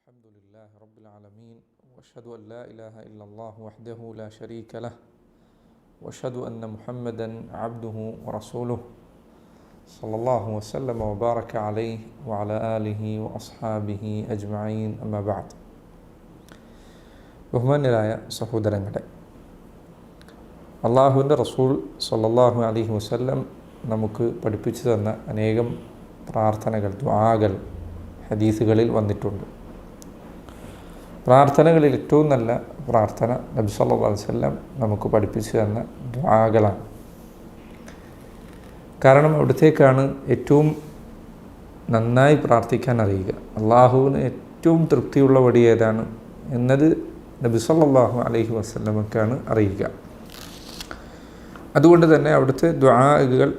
الحمد لله رب العالمين واشهد ان لا اله الا الله وحده لا شريك له واشهد ان محمدا عبده ورسوله صلى الله وسلم وبارك عليه وعلى اله واصحابه اجمعين اما بعد ബഹുമാന്യരായ സഹോദരങ്ങളെ അള്ളാഹുവിൻ്റെ റസൂൽ സല്ലല്ലാഹു അലൈഹി വസല്ലം നമുക്ക് പഠിപ്പിച്ചു തന്ന അനേകം പ്രാർത്ഥനകൾ ദ്വാകൾ ഹദീസുകളിൽ വന്നിട്ടുണ്ട് പ്രാർത്ഥനകളിൽ ഏറ്റവും നല്ല പ്രാർത്ഥന നബി സല്ലല്ലാഹു അലൈഹി വസല്ലം നമുക്ക് പഠിപ്പിച്ചു തന്ന ദ്വാകളാണ് കാരണം അവിടത്തേക്കാണ് ഏറ്റവും നന്നായി പ്രാർത്ഥിക്കാൻ അറിയുക. അള്ളാഹുവിന് ഏറ്റവും തൃപ്തിയുള്ള വടി ഏതാണ് എന്നത് നബി സല്ലല്ലാഹു അലൈഹി വസല്ലമക്കാണ് അറിയുക. അതുകൊണ്ട് തന്നെ അവിടുത്തെ ദ്വാകൾ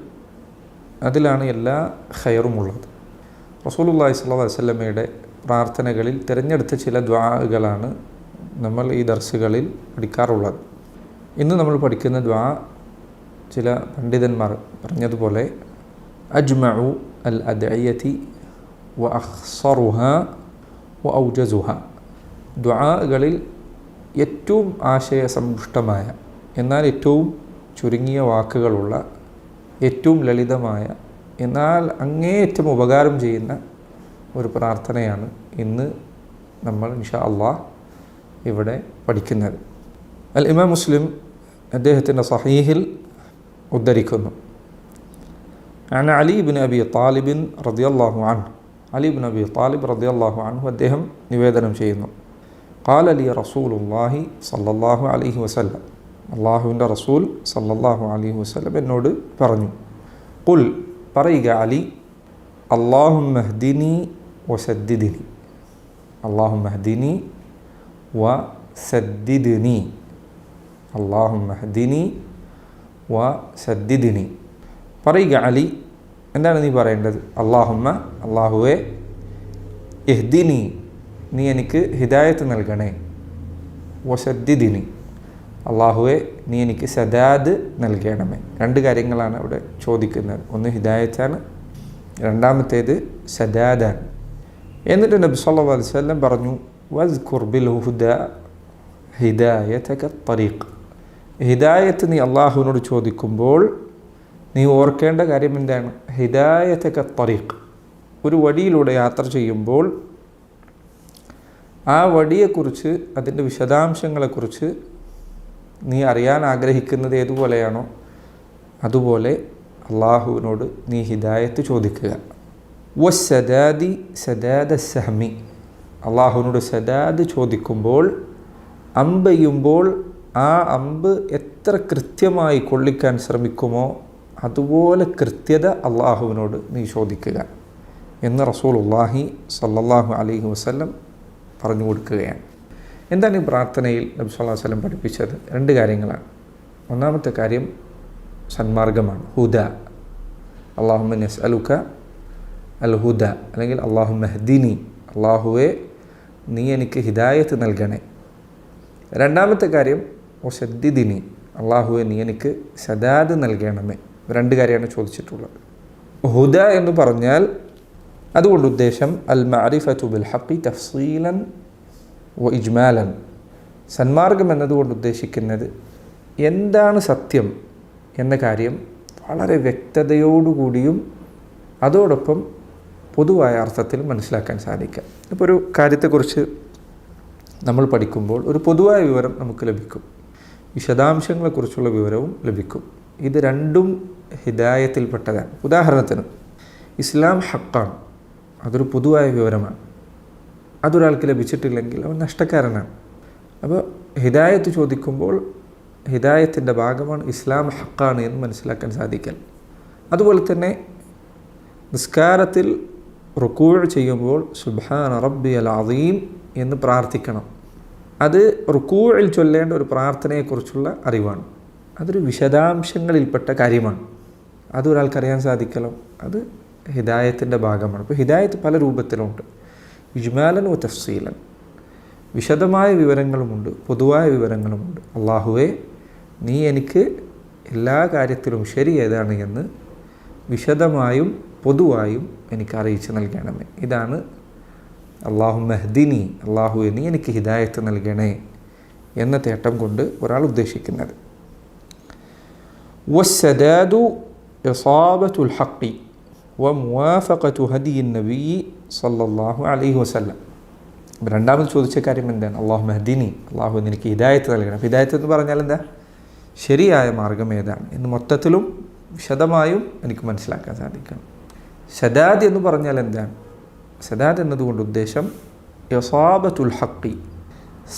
അതിലാണ് എല്ലാ ഹയറുമുള്ളത് സ്വല്ലല്ലാഹു അലൈഹി വസല്ലമയുടെ പ്രാർത്ഥനകളിൽ തിരഞ്ഞെടുത്ത ചില ദ്വാകളാണ് നമ്മൾ ഈ ദർസുകളിൽ പഠിക്കാറുള്ളത്. ഇന്ന് നമ്മൾ പഠിക്കുന്ന ദ്വാ ചില പണ്ഡിതന്മാർ പറഞ്ഞതുപോലെ അജ്മഉ അൽ അദ്ഇയതി വ അഹ്സറുഹ വ ഔജസുഹ. ദ്വാകളിൽ ഏറ്റവും ആശയസമ്പുഷ്ടമായ എന്നാൽ ഏറ്റവും ചുരുങ്ങിയ വാക്കുകളുള്ള ഏറ്റവും ലളിതമായ എന്നാൽ അങ്ങേയറ്റം ഉപകാരം ചെയ്യുന്ന ഒരു പ്രാർത്ഥനയാണ് ഇന്ന് നമ്മൾ ഇൻഷാ അള്ളാഹ് ഇവിടെ പഠിക്കുന്നത് അൽ ഇമാം മുസ്ലിം അദ്ദേഹത്തിൻ്റെ സഹീഹിൽ ഉദ്ധരിക്കുന്നു عن علي بن أبي طالب رضي الله عنه علي بن أبي طالب رضي الله عنه അദ്ദേഹം നിവേദനം ചെയ്യുന്നു قال لي رسول الله صلى الله عليه وسلم അള്ളാഹുവിൻ്റെ റസൂൽ സല്ലല്ലാഹു അലൈഹി വസല്ലം എന്നോട് പറഞ്ഞു കുൽ പറയുക അലി അള്ളാഹു മെഹ്ദിനി വസദ്ദിദിനി അള്ളാഹു മെഹ്ദിനി വ സദ്ദിദിനി അള്ളാഹു മെഹ്ദിനി വ സദ്ദിദിനി പറയുക അലി എന്താണ് നീ പറയേണ്ടത്? അള്ളാഹുമ്മ അള്ളാഹുവെ എഹ്ദിനി നീ എനിക്ക് ഹിദായത്ത് നൽകണേ. വസദ്ദിദിനി. അള്ളാഹുവെ നീ എനിക്ക് സദാദ് നൽകണമേ. രണ്ട് കാര്യങ്ങളാണ് അവിടെ ചോദിക്കുന്നത്. ഒന്ന് ഹിദായത്താണ് രണ്ടാമത്തേത് സദാദാണ്. എന്നിട്ട് നബി സല്ലു അലൈഹി സ്വല്ലം പറഞ്ഞു വസ് കുർബിൽ ഹുദ ഹിദായത്തക തരീഖ് ഹിദായത്ത് നീ അള്ളാഹുവിനോട് ചോദിക്കുമ്പോൾ നീ ഓർക്കേണ്ട കാര്യം എന്താണ്? ഹിദായത്തക തരീഖ് ഒരു വഴിയിലൂടെ യാത്ര ചെയ്യുമ്പോൾ ആ വടിയെക്കുറിച്ച് അതിന്റെ വിശദാംശങ്ങളെക്കുറിച്ച് നീ അറിയാൻ ആഗ്രഹിക്കുന്നത് ഏതുപോലെയാണോ അതുപോലെ അള്ളാഹുവിനോട് നീ ഹിദായത്ത് ചോദിക്കുക. സഹമി. അള്ളാഹുവിനോട് സദാദ് ചോദിക്കുമ്പോൾ അമ്പെയ്യുമ്പോൾ ആ അമ്പ് എത്ര കൃത്യമായി കൊള്ളിക്കാൻ ശ്രമിക്കുമോ അതുപോലെ കൃത്യത അള്ളാഹുവിനോട് നീ ചോദിക്കുക എന്ന് റസൂൽ അള്ളാഹി സല്ലാഹു അലൈഹി വസ്ലം പറഞ്ഞു കൊടുക്കുകയാണ്. എന്താണ് ഈ പ്രാർത്ഥനയിൽ നബി സല്ലാ വസല്ലം പഠിപ്പിച്ചത്? രണ്ട് കാര്യങ്ങളാണ്. ഒന്നാമത്തെ കാര്യം സന്മാർഗമാണ് ഹുദ. അള്ളാഹുമ്മ നസ്അലുക അൽ ഹുദ അല്ലെങ്കിൽ അള്ളാഹു മെഹ്ദിനി അള്ളാഹുവെ നീ എനിക്ക് ഹിദായത്ത് നൽകണേ. രണ്ടാമത്തെ കാര്യം ഓ ശദ്ദിദിനി അള്ളാഹുവെ നീ എനിക്ക് സദാദ് നൽകണമേ. രണ്ട് കാര്യമാണ് ചോദിച്ചിട്ടുള്ളത്. ഹുദ എന്ന് പറഞ്ഞാൽ അതുകൊണ്ട് ഉദ്ദേശം അൽ മാരിഫത്തു ബിൽ ഹഖി തഫ്സീലൻ വ ഇജ്മാലൻ. സന്മാർഗം എന്നതുകൊണ്ട് ഉദ്ദേശിക്കുന്നത് എന്താണ് സത്യം എന്ന കാര്യം വളരെ വ്യക്തതയോടുകൂടിയും അതോടൊപ്പം പൊതുവായ അർത്ഥത്തിൽ മനസ്സിലാക്കാൻ സാധിക്കുക ഇപ്പോൾ ഒരു കാര്യത്തെക്കുറിച്ച് നമ്മൾ പഠിക്കുമ്പോൾ ഒരു പൊതുവായ വിവരം നമുക്ക് ലഭിക്കും. വിശദാംശങ്ങളെക്കുറിച്ചുള്ള വിവരവും ലഭിക്കും. ഇത് രണ്ടും ഹിദായത്തിൽപ്പെട്ടതാണ്. ഉദാഹരണത്തിന് ഇസ്ലാം ഹക്കാണ്. അതൊരു പൊതുവായ വിവരമാണ്. അതൊരാൾക്ക് ലഭിച്ചിട്ടില്ലെങ്കിൽ അവൻ നഷ്ടക്കാരനാണ്. അപ്പോൾ ഹിദായത്ത് ചോദിക്കുമ്പോൾ ഹിദായത്തിന്റെ ഭാഗമാണ് ഇസ്ലാം ഹക്കാണ് എന്ന് മനസ്സിലാക്കാൻ സാധിക്കൽ. അതുപോലെ തന്നെ നിസ്കാരത്തിൽ റുക്കൂൾ ചെയ്യുമ്പോൾ സുബാൻ റബ്ബി അൽ അദീം എന്ന് പ്രാർത്ഥിക്കണം. അത് റുക്കൂഴിൽ ചൊല്ലേണ്ട ഒരു പ്രാർത്ഥനയെക്കുറിച്ചുള്ള അറിവാണ്. അതൊരു വിശദാംശങ്ങളിൽപ്പെട്ട കാര്യമാണ്. അതൊരാൾക്കറിയാൻ സാധിക്കലോ അത് ഹിദായത്തിന്റെ ഭാഗമാണ്. അപ്പോൾ ഹിദായത്ത് പല രൂപത്തിലുണ്ട്. ഇജ്മാലൻ ഓ തഫ്സീലൻ. വിശദമായ വിവരങ്ങളുമുണ്ട്. പൊതുവായ വിവരങ്ങളുമുണ്ട്. അള്ളാഹുവെ നീ എനിക്ക് എല്ലാ കാര്യത്തിലും ശരി ഏതാണ് എന്ന് വിശദമായും പൊതുവായും എനിക്ക് അറിയിച്ചു നൽകണമേ. ഇതാണ് അള്ളാഹു മെഹ്ദിനി അള്ളാഹു നീ എനിക്ക് ഹിദായത്ത് നൽകണേ എന്ന തേട്ടം കൊണ്ട് ഒരാൾ ഉദ്ദേശിക്കുന്നത്. വസ്സദാദു ഇസാബത്തുൽ ഹക്കി വ മുവാഫഖത്തു ഹദി സല്ലല്ലാഹു അലൈഹി വസല്ലം. രണ്ടാമത് ചോദിച്ച കാര്യം എന്താണ്? അള്ളാഹു മെഹദിനി അള്ളാഹു എനിക്ക് ഹിദായത്ത് നൽകണം. ഹിദായത്ത് എന്ന് പറഞ്ഞാൽ എന്താ? ശരിയായ മാർഗം ഏതാണ് എന്ന് മൊത്തത്തിലും വിശദമായും എനിക്ക് മനസ്സിലാക്കാൻ സാധിക്കണം. സദാദ് എന്ന് പറഞ്ഞാൽ എന്താണ്? സദാദ് എന്നതുകൊണ്ട് ഉദ്ദേശം യസാബത്തുൽ ഹക്കി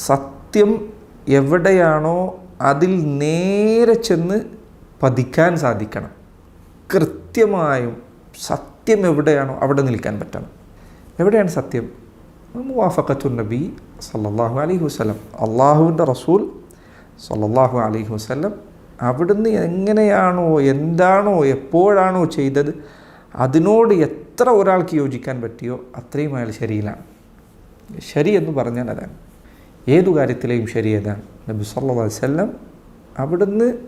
സത്യം എവിടെയാണോ അതിൽ നേരെ ചെന്ന് പതിക്കാൻ സാധിക്കണം. കൃത്യമായും സത്യം എവിടെയാണോ അവിടെ നിൽക്കാൻ പറ്റണം. എവിടെയാണ് സത്യം? മുവാഫക്കത്തു നബി സല്ലാഹു അലൈഹി വസല്ലം. അള്ളാഹുവിന്റെ റസൂൽ സല്ലാഹു അലൈഹി വസല്ലം അവിടുന്ന് എങ്ങനെയാണോ എന്താണോ എപ്പോഴാണോ ചെയ്തത് അതിനോട് എത്ര ഒരാൾക്ക് യോജിക്കാൻ പറ്റിയോ അത്രയും അയാൾ ശരിയിലാണ്. ശരി എന്ന് പറഞ്ഞാൽ അതാണ്. ഏതു കാര്യത്തിലെയും ശരി ഏതാണ് നബി സല്ലു വസല്ലം അവിടുന്ന്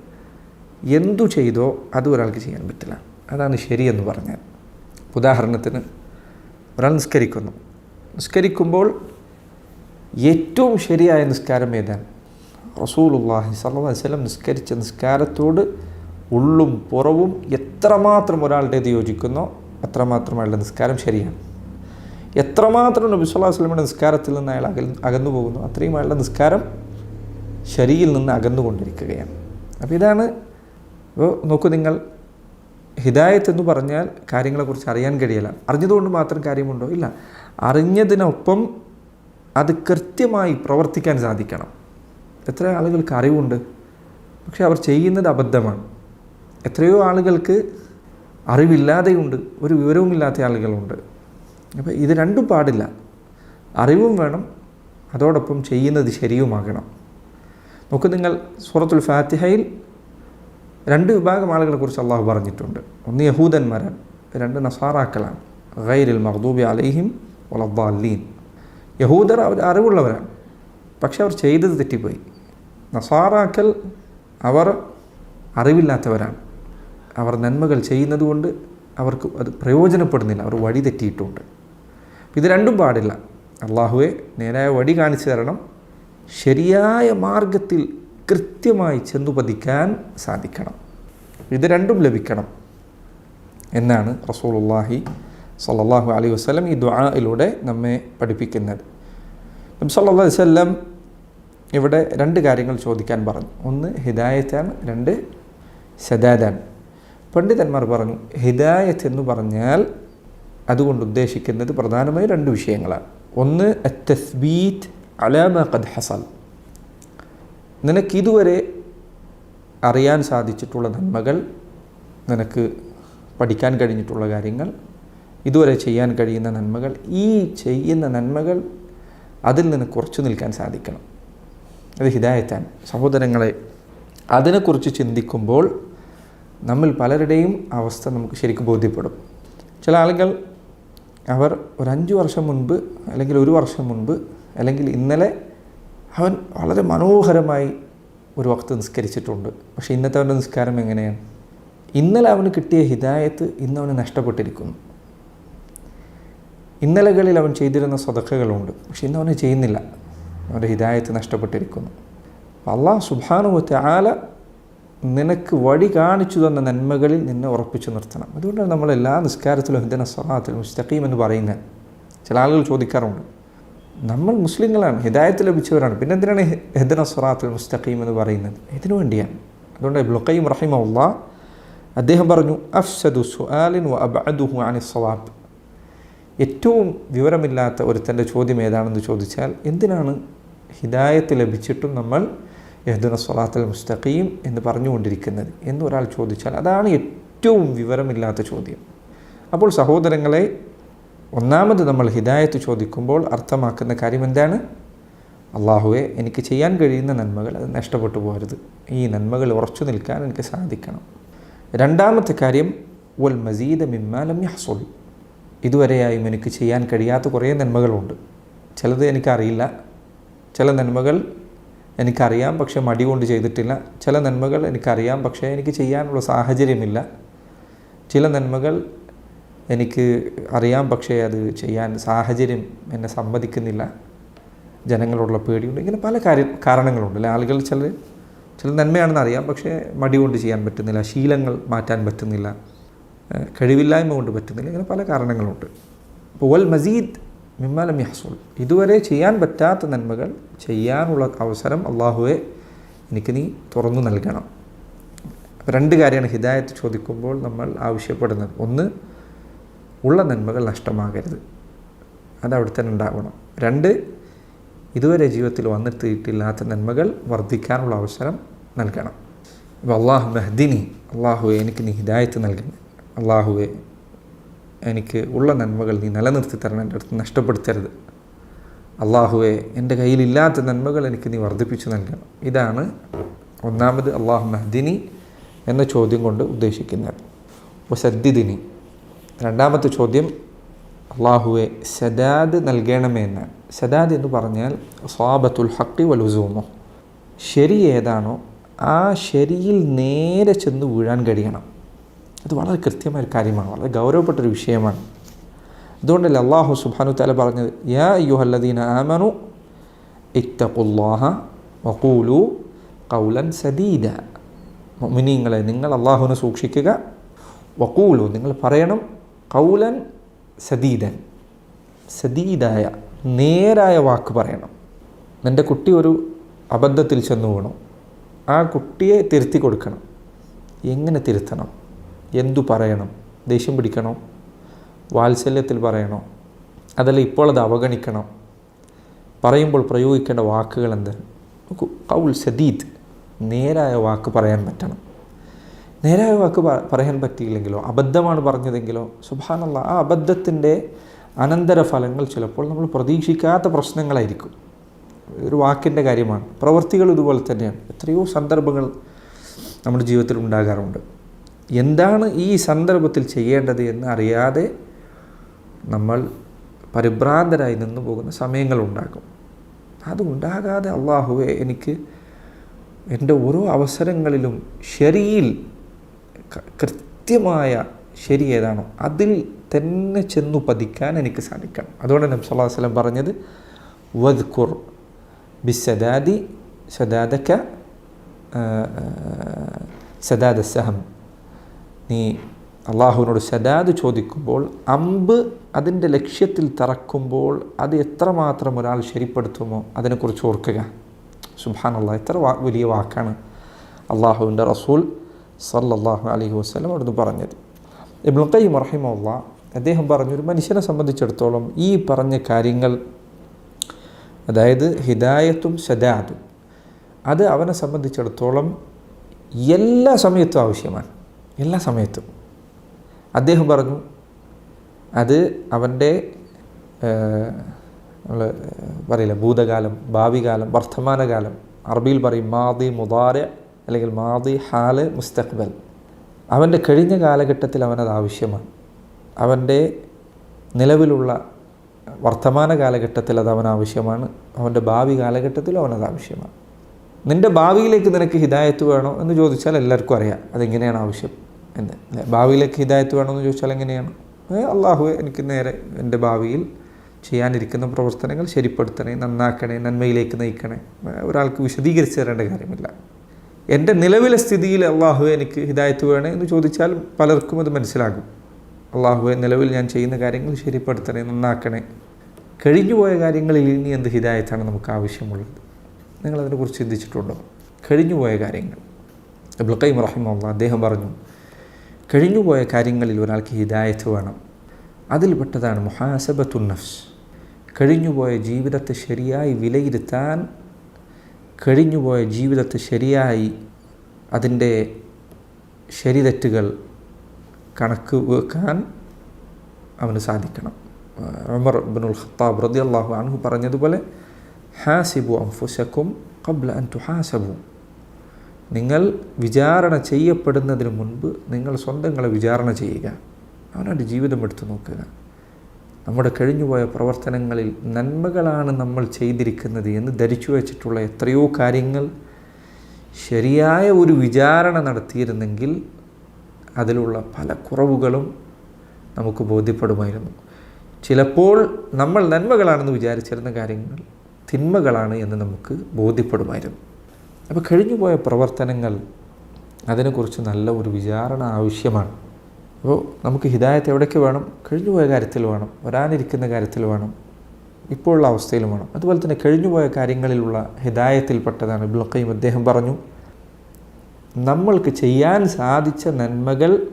എന്തു ചെയ്തോ അത് ഒരാൾക്ക് ചെയ്യാൻ പറ്റില്ല. അതാണ് ശരിയെന്ന് പറഞ്ഞാൽ. ഉദാഹരണത്തിന് ഒരാൾ നിസ്കരിക്കുന്നു. നിസ്കരിക്കുമ്പോൾ ഏറ്റവും ശരിയായ നിസ്കാരം ഏതാണ്? അള്ളാഹി അലൈഹി വസല്ലം നിസ്കരിച്ച നിസ്കാരത്തോട് ഉള്ളും പുറവും എത്രമാത്രം ഒരാളുടേത് യോജിക്കുന്നോ അത്രമാത്രം അയാളുടെ നിസ്കാരം ശരിയാണ്. എത്രമാത്രം നബി സല്ലല്ലാഹു അലൈഹി വസല്ലമയുടെ നിസ്കാരത്തിൽ നിന്ന് അയാൾ അകൽ അകന്നു പോകുന്നു അത്രയും അയാളുടെ നിസ്കാരം ശരിയിൽ നിന്ന് അകന്നുകൊണ്ടിരിക്കുകയാണ് അപ്പോൾ ഇതാണ് ഇപ്പോൾ നോക്കൂ നിങ്ങൾ ഹിദായത്ത് എന്ന് പറഞ്ഞാൽ കാര്യങ്ങളെക്കുറിച്ച് അറിയാൻ കഴിയില്ല. അറിഞ്ഞതുകൊണ്ട് മാത്രം കാര്യമുണ്ടോ? ഇല്ല. അറിഞ്ഞതിനൊപ്പം അത് കൃത്യമായി പ്രവർത്തിക്കാൻ സാധിക്കണം. എത്ര ആളുകൾക്ക് അറിവുണ്ട്? പക്ഷേ അവർ ചെയ്യുന്നത് അബദ്ധമാണ്. എത്രയോ ആളുകൾക്ക് അറിവില്ലാതെയുണ്ട് ഒരു വിവരവുമില്ലാത്ത ആളുകളുണ്ട്. അപ്പോൾ ഇത് രണ്ടും പാടില്ല. അറിവും വേണം അതോടൊപ്പം ചെയ്യുന്നത് ശരിയുമാകണം. നോക്കൂ നിങ്ങൾ സൂറത്തുൽ ഫാത്തിഹയിൽ രണ്ട് വിഭാഗം ആളുകളെ കുറിച്ച് അള്ളാഹു പറഞ്ഞിട്ടുണ്ട്. ഒന്ന് യഹൂദന്മാരാണ് രണ്ട് നസാറാക്കളാണ്. ഗൈരിൽ മഹദൂബി അലൈഹിം വലദ്ദാലീൻ യഹൂദർ അവർ അറിവുള്ളവരാണ് പക്ഷെ അവർ ചെയ്തത് തെറ്റിപ്പോയി. നസാറാക്കൽ അവർ അറിവില്ലാത്തവരാണ്. അവർ നന്മകൾ ചെയ്യുന്നതുകൊണ്ട് അവർക്ക് അത് പ്രയോജനപ്പെടുന്നില്ല. അവർ വഴി തെറ്റിയിട്ടുണ്ട്. ഇത് രണ്ടും പാടില്ല. അള്ളാഹുവെ നേരായ വഴി കാണിച്ചു തരണം. ശരിയായ മാർഗത്തിൽ കൃത്യമായി ചെന്നു പതിക്കാൻ സാധിക്കണം. ഇത് രണ്ടും ലഭിക്കണം എന്നാണ് റസൂലുള്ളാഹി സല്ലാഹു അലൈഹി വസ്ലം ഈ ദുആയിലൂടെ നമ്മെ പഠിപ്പിക്കുന്നത്. നബി അലൈഹി വസല്ലം ഇവിടെ രണ്ട് കാര്യങ്ങൾ ചോദിക്കാൻ പറഞ്ഞു. ഒന്ന് ഹിദായത്താണ്. രണ്ട് സദാദാണ്. പണ്ഡിതന്മാർ പറഞ്ഞു ഹിദായത്ത് എന്ന് പറഞ്ഞാൽ അതുകൊണ്ട് ഉദ്ദേശിക്കുന്നത് പ്രധാനമായും രണ്ട് വിഷയങ്ങളാണ്. ഒന്ന് അത്തസ്ബീത്ത് അലാമ ഖദ് ഹസൽ. നിനക്ക് ഇതുവരെ അറിയാൻ സാധിച്ചിട്ടുള്ള നന്മകൾ നിനക്ക് പഠിക്കാൻ കഴിഞ്ഞിട്ടുള്ള കാര്യങ്ങൾ ഇതുവരെ ചെയ്യാൻ കഴിയുന്ന നന്മകൾ ഈ ചെയ്യുന്ന നന്മകൾ അതിൽ നിന്ന് കുറച്ചു നിൽക്കാൻ സാധിക്കണം. അത് ഹിദായത്താണ്. സഹോദരങ്ങളെ അതിനെക്കുറിച്ച് ചിന്തിക്കുമ്പോൾ നമ്മൾ പലരുടെയും അവസ്ഥ നമുക്ക് ശരിക്കും ബോധ്യപ്പെടും. ചില ആളുകൾ അവർ ഒരു അഞ്ച് വർഷം മുൻപ് അല്ലെങ്കിൽ ഒരു വർഷം മുൻപ് അല്ലെങ്കിൽ ഇന്നലെ അവൻ വളരെ മനോഹരമായി ഒരു വക്ത് നിസ്കരിച്ചിട്ടുണ്ട്. പക്ഷേ ഇന്നത്തെ അവന്റെ നിസ്കാരം എങ്ങനെയാണ്? ഇന്നലെ അവന് കിട്ടിയ ഹിദായത്ത് ഇന്ന് അവന് നഷ്ടപ്പെട്ടിരിക്കുന്നു. ഇന്നലകളിൽ അവൻ ചെയ്തിരുന്ന സ്വതക്കകളുണ്ട്. പക്ഷേ ഇന്ന് അവന് ചെയ്യുന്നില്ല. അവന്റെ ഹിദായത്ത് നഷ്ടപ്പെട്ടിരിക്കുന്നു. അള്ളാഹ് സുബാനുവത്തെ ആല നിനക്ക് വഴി കാണിച്ചു തന്ന നന്മകളിൽ നിന്നെ ഉറപ്പിച്ചു നിർത്തണം. അതുകൊണ്ടാണ് നമ്മൾ എല്ലാ നിസ്കാരത്തിലും ഹിന്ദന സ്വഹാത്തിലും മുസ്തഖീം എന്ന് പറയുന്നത് ചില ആളുകൾ ചോദിക്കാറുണ്ട് നമ്മൾ മുസ്ലിങ്ങളാണ് ഹിദായത്ത് ലഭിച്ചവരാണ്. പിന്നെ എന്തിനാണ് ഹെദന സ്വറാത്തുൽ മുസ്തഖീം എന്ന് പറയുന്നത്? ഇതിനു വേണ്ടിയാണ്. അതുകൊണ്ട് ബ്ലുഖയും റഹിമുള്ള അദ്ദേഹം പറഞ്ഞു അഫ്സദു സുആലിൻ വ അബ്അദുഹു അനി സവാബ് ഏറ്റവും വിവരമില്ലാത്ത ഒരു തന്റെ ചോദ്യം ഏതാണെന്ന് ചോദിച്ചാൽ എന്തിനാണ് ഹിദായത്ത് ലഭിച്ചിട്ടും നമ്മൾ യഹ്ദുന സ്വലാത്തൽ മുസ്തഖീം എന്ന് പറഞ്ഞുകൊണ്ടിരിക്കുന്നത് എന്ന് ഒരാൾ ചോദിച്ചാൽ അതാണ് ഏറ്റവും വിവരമില്ലാത്ത ചോദ്യം. അപ്പോൾ സഹോദരങ്ങളെ ഒന്നാമത് നമ്മൾ ഹിദായത്ത് ചോദിക്കുമ്പോൾ അർത്ഥമാക്കുന്ന കാര്യം എന്താണ്? അള്ളാഹുവെ എനിക്ക് ചെയ്യാൻ കഴിയുന്ന നന്മകൾ അത് നഷ്ടപ്പെട്ടു പോകരുത്. ഈ നന്മകൾ ഉറച്ചു നിൽക്കാൻ എനിക്ക് സാധിക്കണം. രണ്ടാമത്തെ കാര്യം വൽ മസീദ മിമ്മാലം യഹ്സുൽ. ഇതുവരെയായും എനിക്ക് ചെയ്യാൻ കഴിയാത്ത കുറേ നന്മകളുണ്ട്. ചിലത് എനിക്കറിയില്ല. ചില നന്മകൾ എനിക്കറിയാം പക്ഷേ മടി കൊണ്ട് ചെയ്തിട്ടില്ല. ചില നന്മകൾ എനിക്കറിയാം പക്ഷേ എനിക്ക് ചെയ്യാനുള്ള സാഹചര്യമില്ല. ചില നന്മകൾ എനിക്ക് അറിയാം പക്ഷേ അത് ചെയ്യാൻ സാഹചര്യം എന്നെ സമ്മതിക്കുന്നില്ല. ജനങ്ങളോടുള്ള പേടിയുണ്ട്. ഇങ്ങനെ പല കാര്യ കാരണങ്ങളുണ്ട് അല്ലെ? ആളുകൾ ചില ചില നന്മയാണെന്ന് അറിയാം പക്ഷേ മടി കൊണ്ട് ചെയ്യാൻ പറ്റുന്നില്ല. ശീലങ്ങൾ മാറ്റാൻ പറ്റുന്നില്ല. കഴിവില്ലായ്മ കൊണ്ട് പറ്റുന്നില്ല. ഇങ്ങനെ പല കാരണങ്ങളുണ്ട്. അപ്പോൾ വൽ മസീദ് മിമ്മാലം യഹസുൽ. ഇതുവരെ ചെയ്യാൻ പറ്റാത്ത നന്മകൾ ചെയ്യാനുള്ള അവസരം അള്ളാഹുവെ എനിക്ക് നീ തുറന്നു നൽകണം. രണ്ട് കാര്യമാണ് ഹിദായത്ത് ചോദിക്കുമ്പോൾ നമ്മൾ ആവശ്യപ്പെടുന്നത്. ഒന്ന് ഉള്ള നന്മകൾ നഷ്ടമാകരുത്. അത് അവിടെ തന്നെ ഉണ്ടാകണം രണ്ട് ഇതുവരെ ജീവിതത്തിൽ വന്നെത്തിയിട്ടില്ലാത്ത നന്മകൾ വർദ്ധിക്കാനുള്ള അവസരം നൽകണം. അപ്പോൾ അള്ളാഹു മെഹദിനി അള്ളാഹുവെ എനിക്ക് നീ ഹിദായത്ത് നൽകണം അള്ളാഹുവെ എനിക്ക് ഉള്ള നന്മകൾ നീ നിലനിർത്തി തരണം എന്റെ അടുത്ത് നഷ്ടപ്പെടുത്തരുത്. അള്ളാഹുവെ എന്റെ കയ്യിലില്ലാത്ത നന്മകൾ എനിക്ക് നീ വർദ്ധിപ്പിച്ചു നൽകണം. ഇതാണ് ഒന്നാമത് അള്ളാഹു മഹദിനി എന്ന ചോദ്യം കൊണ്ട് ഉദ്ദേശിക്കുന്നത്. സദ്ദിദിനി രണ്ടാമത്തെ ചോദ്യം അള്ളാഹുവെ സദാദ് നൽകണമേ എന്നാണ് സദാദ് എന്ന് പറഞ്ഞാൽ സ്വാബത്തുൽ ഹക്കി വലുസൂമോ ശരി ഏതാണോ ആ ശരിയിൽ നേരെ ചെന്ന് വീഴാൻ കഴിയണം. അത് വളരെ കൃത്യമായ ഒരു കാര്യമാണ് വളരെ ഗൗരവപ്പെട്ടൊരു വിഷയമാണ്. അതുകൊണ്ടല്ലേ അള്ളാഹു സുബാനു താല പറഞ്ഞത് യാ യുഹല്ലദീന ആമനു ഇത്തഖുല്ലാഹ വഖൂലു കൗലൻ സദീദ. മിനിങ്ങളെ നിങ്ങൾ അള്ളാഹുവിനെ സൂക്ഷിക്കുക. വക്കൂലു നിങ്ങൾ പറയണം കൗലൻ സദീദൻ. സദീദായ നേരായ വാക്ക് പറയണം. നിന്റെ കുട്ടി ഒരു അബദ്ധത്തിൽ ചെന്നു വീണു. ആ കുട്ടിയെ തിരുത്തി കൊടുക്കണം. എങ്ങനെ തിരുത്തണം? എന്തു പറയണം? ദേഷ്യം പിടിക്കണോ? വാത്സല്യത്തിൽ പറയണോ? അതല്ല ഇപ്പോൾ അത് അവഗണിക്കണം. പറയുമ്പോൾ പ്രയോഗിക്കേണ്ട വാക്കുകൾ എന്താണ് കൗൽ സദീദ് നേരായ വാക്ക് പറയാൻ പറ്റണം. നേരായ വാക്ക് പറയാൻ പറ്റിയില്ലെങ്കിലോ? അബദ്ധമാണ് പറഞ്ഞതെങ്കിലോ? സുബാനുള്ള ആ അബദ്ധത്തിന്റെ അനന്തരഫലങ്ങൾ ചിലപ്പോൾ നമ്മൾ പ്രതീക്ഷിക്കാത്ത പ്രശ്നങ്ങളായിരിക്കും. ഒരു വാക്കിന്റെ കാര്യമാണ്. പ്രവൃത്തികൾ ഇതുപോലെ തന്നെയാണ്. എത്രയോ സന്ദർഭങ്ങൾ നമ്മുടെ ജീവിതത്തിൽ ഉണ്ടാകാറുണ്ട്. എന്താണ് ഈ സന്ദർഭത്തിൽ ചെയ്യേണ്ടത് എന്ന് അറിയാതെ നമ്മൾ പരിഭ്രാന്തരായി നിന്നു പോകുന്ന സമയങ്ങൾ ഉണ്ടാകും അതുണ്ടാകാതെ അള്ളാഹുവെ എനിക്ക് എന്റെ ഓരോ അവസരങ്ങളിലും ശരിയിൽ കൃത്യമായ ശരി ഏതാണോ അതിൽ തന്നെ ചെന്നു പതിക്കാൻ എനിക്ക് സാധിക്കണം. അതുകൊണ്ട് നബി വസ്ലം പറഞ്ഞത് പറഞ്ഞത് ബി സദാദി സദാദക്ക സദാദ സഹം. നീ അള്ളാഹുവിനോട് സദാദ് ചോദിക്കുമ്പോൾ അമ്പ് അതിന്റെ ലക്ഷ്യത്തിൽ തറക്കുമ്പോൾ അത് എത്രമാത്രം ഒരാൾ ശരിപ്പെടുത്തുമോ അതിനെക്കുറിച്ച് ഓർക്കുക. സുബാനുള്ള എത്ര വാ വലിയ വാക്കാണ് അള്ളാഹുവിന്റെ റസൂൽ സല്ലാഹു അലൈഹി വസ്ലം അവിടുന്ന് പറഞ്ഞത്. ഇബ്നുൽ ഖയ്യിം റഹിമുള്ള അദ്ദേഹം പറഞ്ഞു ഒരു മനുഷ്യനെ സംബന്ധിച്ചിടത്തോളം ഈ പറഞ്ഞ കാര്യങ്ങൾ അതായത് ഹിദായത്തും സദാദും അത് അവനെ സംബന്ധിച്ചിടത്തോളം എല്ലാ സമയത്തും ആവശ്യമാണ്. എല്ലാ സമയത്തും. അദ്ദേഹം പറഞ്ഞു അത് അവന്റെ പറയില്ല ഭൂതകാലം ഭാവികാലം വർത്തമാനകാലം അറബിയിൽ പറയും മാതി മുതാര അല്ലെങ്കിൽ മാതി ഹാൽ മുസ്തഖ്ബൽ. അവന്റെ കഴിഞ്ഞ കാലഘട്ടത്തിൽ അവനത് ആവശ്യമാണ്. അവന്റെ നിലവിലുള്ള വർത്തമാന കാലഘട്ടത്തിൽ അത് അവൻ ആവശ്യമാണ്. അവന്റെ ഭാവി കാലഘട്ടത്തിലും അവനത് ആവശ്യമാണ്. നിന്റെ ഭാവിയിലേക്ക് നിനക്ക് ഹിദായത്ത് വേണോ എന്ന് ചോദിച്ചാൽ എല്ലാവർക്കും അറിയാം. അതെങ്ങനെയാണ് ആവശ്യം? എന്ന്. അല്ലേ? ഭാവിയിലേക്ക് ഹിദായത്ത് വേണമെന്ന് ചോദിച്ചാൽ എങ്ങനെയാണ്? അള്ളാഹു എനിക്ക് നേരെ എന്റെ ഭാവിയിൽ ചെയ്യാനിരിക്കുന്ന പ്രവർത്തനങ്ങൾ ശരിപ്പെടുത്തണേ നന്നാക്കണേ നന്മയിലേക്ക് നയിക്കണേ. ഒരാൾക്ക് വിശദീകരിച്ച് തരേണ്ട കാര്യമില്ല. എന്റെ നിലവിലെ സ്ഥിതിയിൽ അള്ളാഹു എനിക്ക് ഹിദായത്ത് വേണേ എന്ന് ചോദിച്ചാൽ പലർക്കും അത് മനസ്സിലാകും. അള്ളാഹുവെ നിലവിൽ ഞാൻ ചെയ്യുന്ന കാര്യങ്ങൾ ശരിപ്പെടുത്തണേ നന്നാക്കണേ. കഴിഞ്ഞുപോയ കാര്യങ്ങളിൽ ഇനി എന്ത് ഹിദായത്താണ് നമുക്ക് ആവശ്യമുള്ളത്? നിങ്ങളതിനെക്കുറിച്ച് ചിന്തിച്ചിട്ടുണ്ടോ? കഴിഞ്ഞുപോയ കാര്യങ്ങൾ. ഇബ്ലഖൈം റഹിമുള്ള അദ്ദേഹം പറഞ്ഞു കഴിഞ്ഞുപോയ കാര്യങ്ങളിൽ ഒരാൾക്ക് ഹിദായത്ത് വേണം. അതിൽപ്പെട്ടതാണ് മുഹാസബത്തുൻ നഫ്സ്. കഴിഞ്ഞുപോയ ജീവിതത്തെ ശരിയായി വിലയിരുത്താൻ കഴിഞ്ഞുപോയ ജീവിതത്തെ ശരിയായി അതിന്റെ ശരിതെറ്റുകൾ കണക്ക് വെക്കാൻ അവന് സാധിക്കണം. ഉമർ ബിനുൽ ഖത്താബ് റതി അള്ളാഹു അൻഹു പറഞ്ഞതുപോലെ ഹാസിബു അംഫുസക്കും കബ്ല അൻ തുഹാസബു. നിങ്ങൾ വിചാരണ ചെയ്യപ്പെടുന്നതിന് മുൻപ് നിങ്ങൾ സ്വന്തങ്ങളെ വിചാരണ ചെയ്യുക. അവനവന്റെ ജീവിതം എടുത്തു നോക്കുക. നമ്മുടെ കഴിഞ്ഞുപോയ പ്രവർത്തനങ്ങളിൽ നന്മകളാണ് നമ്മൾ ചെയ്തിരിക്കുന്നത് എന്ന് ധരിച്ചു വച്ചിട്ടുള്ള എത്രയോ കാര്യങ്ങൾ ശരിയായ ഒരു വിചാരണ നടത്തിയിരുന്നെങ്കിൽ അതിലുള്ള പല കുറവുകളും നമുക്ക് ബോധ്യപ്പെടുമായിരുന്നു. ചിലപ്പോൾ നമ്മൾ നന്മകളാണെന്ന് വിചാരിച്ചിരുന്ന കാര്യങ്ങൾ തിന്മകളാണ് എന്ന് നമുക്ക് ബോധ്യപ്പെടുമായിരുന്നു. അപ്പോൾ കഴിഞ്ഞുപോയ പ്രവർത്തനങ്ങൾ അതിനെക്കുറിച്ച് നല്ല ഒരു വിചാരണ ആവശ്യമാണ്. അപ്പോൾ നമുക്ക് ഹിദായത്ത് എവിടേക്ക് വേണം? കഴിഞ്ഞുപോയ കാര്യത്തിൽ വേണം. വരാനിരിക്കുന്ന കാര്യത്തിൽ വേണം. ഇപ്പോഴുള്ള അവസ്ഥയിലും വേണം. അതുപോലെ തന്നെ കഴിഞ്ഞുപോയ കാര്യങ്ങളിലുള്ള ഹിദായത്തിൽപ്പെട്ടതാണ് ഇബ്ലുഖയും അദ്ദേഹം പറഞ്ഞു നമ്മൾക്ക് ചെയ്യാൻ സാധിച്ച നന്മകൾ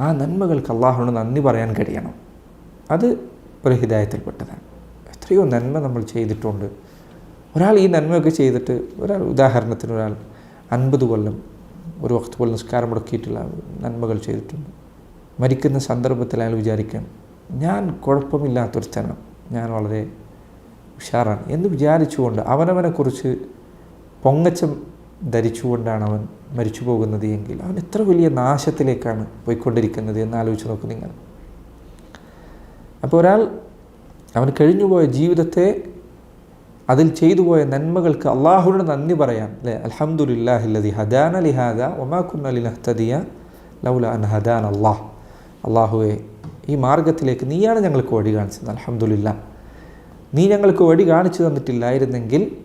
ആ നന്മകൾക്ക് അള്ളാഹുവിന് നന്ദി പറയാൻ കഴിയണം. അത് ഒരു ഹിദായത്തിൽപ്പെട്ടതാണ്. എത്രയോ നന്മ നമ്മൾ ചെയ്തിട്ടുണ്ട്. ഒരാൾ ഈ നന്മയൊക്കെ ചെയ്തിട്ട് ഒരാൾ ഉദാഹരണത്തിന് ഒരാൾ അൻപത് കൊല്ലം ഒരു വക്ത് പോലെ നിസ്കാരം മുടക്കിയിട്ടുള്ള നന്മകൾ ചെയ്തിട്ടുണ്ട്. മരിക്കുന്ന സന്ദർഭത്തിൽ അയാൾ വിചാരിക്കണം ഞാൻ കുഴപ്പമില്ലാത്തൊരുത്തനാണ് ഞാൻ വളരെ ഉഷാറാണ് എന്ന് വിചാരിച്ചുകൊണ്ട് അവനവനെക്കുറിച്ച് പൊങ്ങച്ചം ധരിച്ചുകൊണ്ടാണ് അവൻ മരിച്ചു പോകുന്നത് എങ്കിൽ അവൻ എത്ര വലിയ നാശത്തിലേക്കാണ് പോയിക്കൊണ്ടിരിക്കുന്നത് എന്ന് ആലോചിച്ച് നോക്കും നിങ്ങൾ. അപ്പോൾ ഒരാൾ അവൻ കഴിഞ്ഞുപോയ ജീവിതത്തെ അതിൽ ചെയ്തു പോയ നന്മകൾക്ക് അള്ളാഹുവിനോട് നന്ദി പറയാം. അല്ലേ? അലഹമുല്ലാഹില്ലതി ഹദാൻ അലി ഹാദ ഒമാക്കുൻ അലി നഹ്തദിയ ലൗല അൻ ഹദാൻ അള്ളാഹ്. അള്ളാഹുവെ ഈ മാർഗത്തിലേക്ക് നീയാണ് ഞങ്ങൾക്ക് വഴി കാണിച്ചത്. അലഹമുല്ല നീ ഞങ്ങൾക്ക് വഴി കാണിച്ചു തന്നിട്ടില്ലായിരുന്നെങ്കിൽ